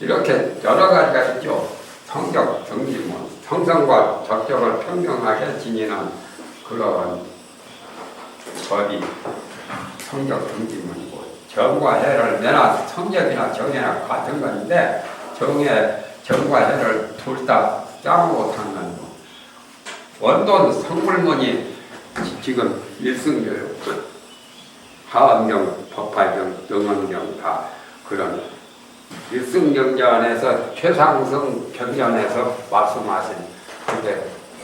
이렇게 여러 가지가 있죠. 성적, 정지문, 성성과 적적을 평등하게 지니는 그런 법이 성적 정지문이고 정과 해를 내나 성적이나 정이나 같은 건데 정의 정과 해를 둘 다짱 못하는 원돈 성물문이 지금 일승교육 하원경, 법화경, 영원경 다 그런 일승 경전에서 최상승 경전에서 말씀하신 그게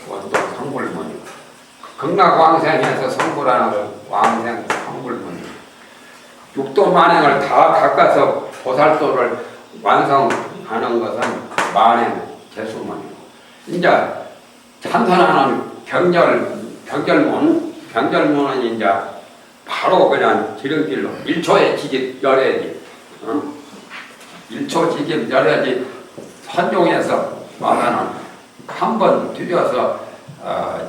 원돈 성불문이고 극락왕생에서 성불하는 왕생 성불문이고 육도 만행을 다 닦아서 보살도를 완성하는 것은 만행 재수문이고 이제 찬선하는 경절 경절문 경절문은 이제 바로 그냥 지름길로 1초에 지집 열어야지 어? 1초 지집 열어야지 선종에서 말하는 한번 들여서 어,